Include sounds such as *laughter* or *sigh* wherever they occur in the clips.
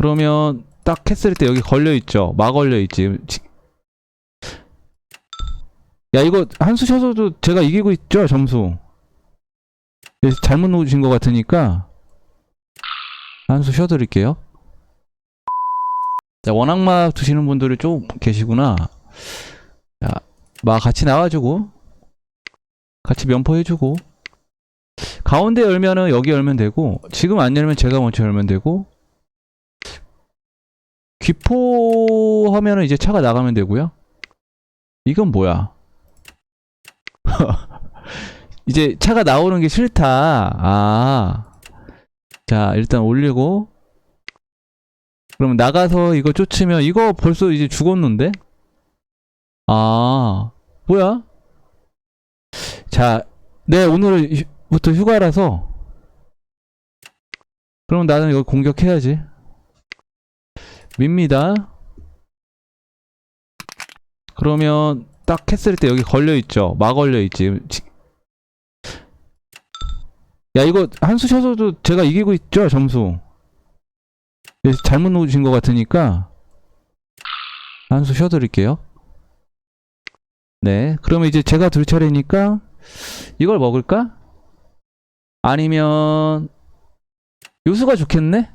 그러면 딱 했을 때 여기 걸려 있죠. 막 걸려 있지. 지- 야 이거 한수 쳐서도 제가 이기고 있죠 점수. 예, 잘못 놓으신 것 같으니까 한 수 쉬어드릴게요. 자 원악마 두시는 분들이 좀 계시구나. 자, 막 같이 나와주고 같이 면포해주고 가운데 열면은 여기 열면 되고 지금 안 열면 제가 먼저 열면 되고 귀포 하면은 이제 차가 나가면 되고요. 이건 뭐야? *laughs* 이제 차가 나오는 게 싫다. 아. 자, 일단 올리고. 그러면 나가서 이거 쫓으면 이거 벌써 이제 죽었는데? 아. 뭐야? 자, 네, 오늘부터 휴가라서. 그럼 나는 이거 공격해야지. 밉니다. 그러면 딱 했을 때 여기 걸려 있죠. 막 걸려 있지. 지- 야 이거 한수 쳐서도 제가 이기고 있죠 점수. 예, 잘못 놓으신 것 같으니까 한 수 쉬어드릴게요. 네, 그러면 이제 제가 둘 차례니까 이걸 먹을까? 아니면 요수가 좋겠네?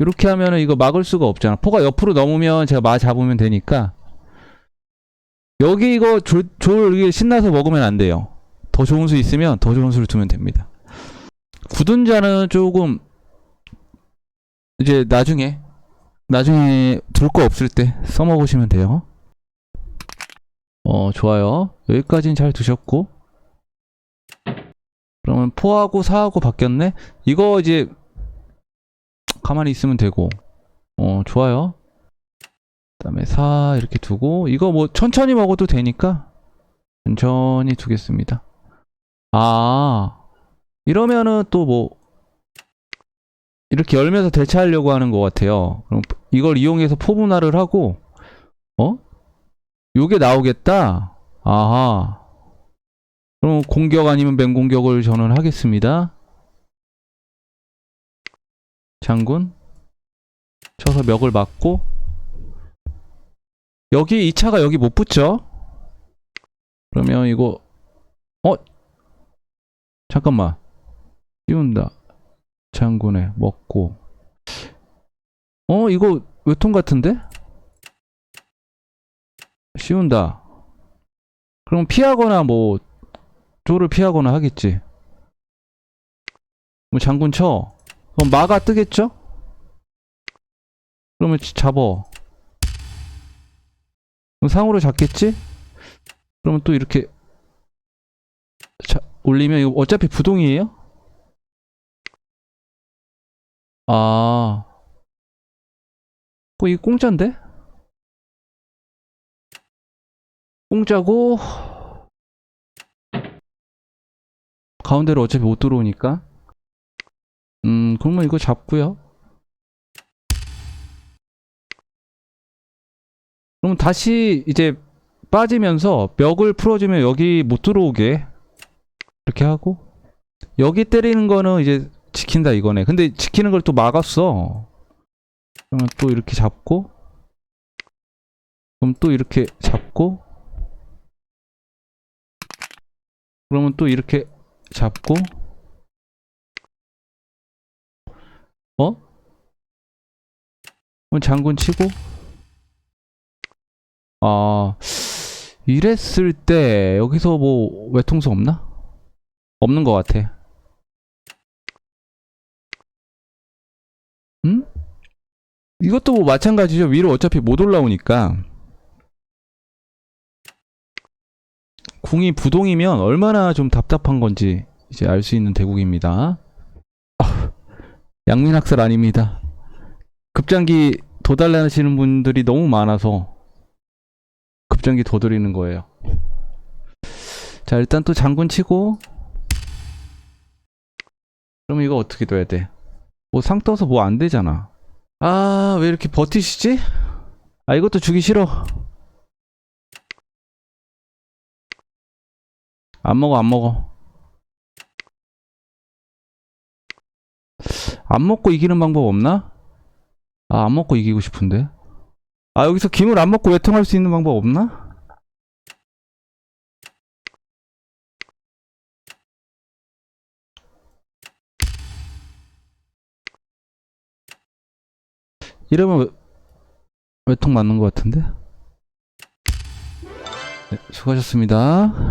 이렇게 하면은 이거 막을 수가 없잖아. 포가 옆으로 넘으면 제가 마 잡으면 되니까. 여기 이거 졸, 졸 이게 신나서 먹으면 안 돼요. 더 좋은 수 있으면 더 좋은 수를 두면 됩니다. 굳은 자는 조금 이제 나중에 나중에 둘 거 없을 때 써먹으시면 돼요. 어 좋아요. 여기까지는 잘 두셨고 그러면 포하고 사하고 바뀌었네. 이거 이제 가만히 있으면 되고. 어 좋아요. 그 다음에 4 이렇게 두고 이거 뭐 천천히 먹어도 되니까 천천히 두겠습니다. 아 이러면은 또 뭐 이렇게 열면서 대체하려고 하는 것 같아요. 그럼 이걸 이용해서 포분화를 하고 어? 요게 나오겠다? 아하. 그럼 공격 아니면 맹공격을 저는 하겠습니다 장군? 쳐서 멱을 맞고? 여기 이 차가 여기 못 붙죠? 그러면 이거 어? 잠깐만. 띄운다. 장군에 먹고. 어 이거 외통 같은데? 씌운다. 그럼 피하거나 뭐 조를 피하거나 하겠지. 뭐 장군 쳐 그럼 마가 뜨겠죠? 그러면 지- 잡어. 그럼 상으로 잡겠지? 그러면 또 이렇게 자, 올리면 이거 어차피 부동이에요? 아. 어, 이거 공짜인데? 공짜고 가운데로 어차피 못 들어오니까 음, 그러면 이거 잡고요. 그럼 다시 이제 빠지면서 멱을 풀어주면 여기 못 들어오게 이렇게 하고 여기 때리는 거는 이제 지킨다 이거네. 근데 지키는 걸 또 막았어. 그러면 또 이렇게 잡고 그럼 또 이렇게 잡고 그러면 또 이렇게 잡고 어? 그럼 장군 치고 아 이랬을 때 여기서 뭐 외통수 없나? 없는 것 같아 음? 이것도 뭐 마찬가지죠 위로 어차피 못 올라오니까 궁이 부동이면 얼마나 좀 답답한 건지 이제 알 수 있는 대국입니다 양민학살 아닙니다. 급장기 도달하시는 분들이 너무 많아서 급장기 더 드리는 거예요. 자, 일단 또 장군 치고 그럼 이거 어떻게 둬야 돼? 뭐 상 떠서 뭐 안 되잖아. 아, 왜 이렇게 버티시지? 아, 이것도 주기 싫어. 안 먹어, 안 먹어. 안 먹고 이기는 방법 없나? 아, 안 먹고 이기고 싶은데. 아, 여기서 김을 안 먹고 외통할 수 있는 방법 없나? 이러면 외, 외통 맞는 것 같은데? 네, 수고하셨습니다.